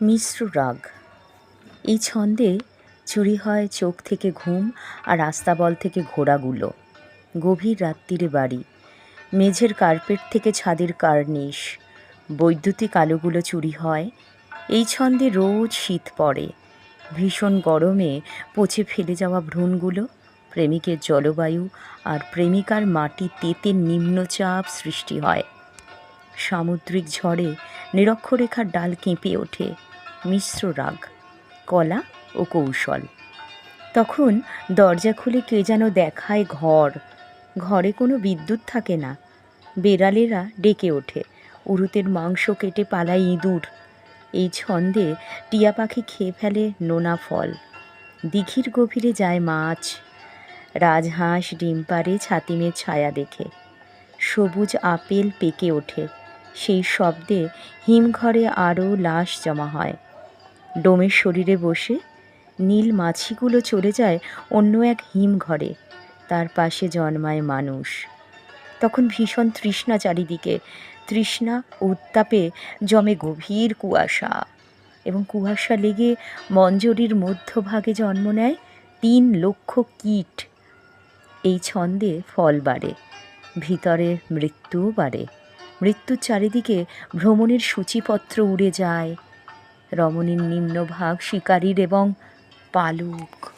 মিশ্র রাগ। এই ছন্দে চুরি হয় চোখ থেকে ঘুম আর আস্তাবল থেকে ঘোড়াগুলো। গভীর রাত্রিরে বাড়ি। মেঝের কার্পেট থেকে ছাদের কার্নিশ। বৈদ্যুতিক আলোগুলো চুরি হয়। এই ছন্দে রোজ শীত পড়ে। ভীষণ গরমে পচে ফেলে যাওয়া ভ্রূণগুলো, প্রেমিকের জলবায়ু আর প্রেমিকার মাটি তেতে নিম্নচাপ সৃষ্টি হয়। সামুদ্রিক ঝড়ে নিরক্ষরেখার ডাল কেঁপে ওঠে। মিশ্র রাগ, কলা ও কৌশল। তখন দরজা খুলে কে যেন দেখায় ঘর। ঘরে কোনো বিদ্যুৎ থাকে না। বেড়ালেরা ডেকে ওঠে। উরুতের মাংস কেটে পালায় ইঁদুর। এই ছন্দে টিয়া পাখি খেয়ে ফেলে নোনা ফল। দিঘির গভীরে যায় মাছ। রাজহাঁস ডিম পাড়ে ছাতিমের ছায়া দেখে। সবুজ আপেল পেকে ওঠে। সেই শব্দে হিমঘরে আরও লাশ জমা হয়। ডোমের শরীরে বসে নীল মাছিগুলো চলে যায় অন্য এক হিমঘরে তার পাশে জন্মায় মানুষ। তখন ভীষণ তৃষ্ণা চারিদিকে। তৃষ্ণা উত্তাপে জমে গভীর কুয়াশা। এবং কুয়াশা লেগে মঞ্জরির মধ্যভাগে জন্ম নেয় তিন লক্ষ কীট। এই ছন্দে ফল বাড়ে, ভিতরে মৃত্যুও বাড়ে। মৃত্যুর চারিদিকে ভ্রমণের সূচিপত্র উড়ে যায়। রমণীর নিম্নভাগ শিকারীর এবং পালুক।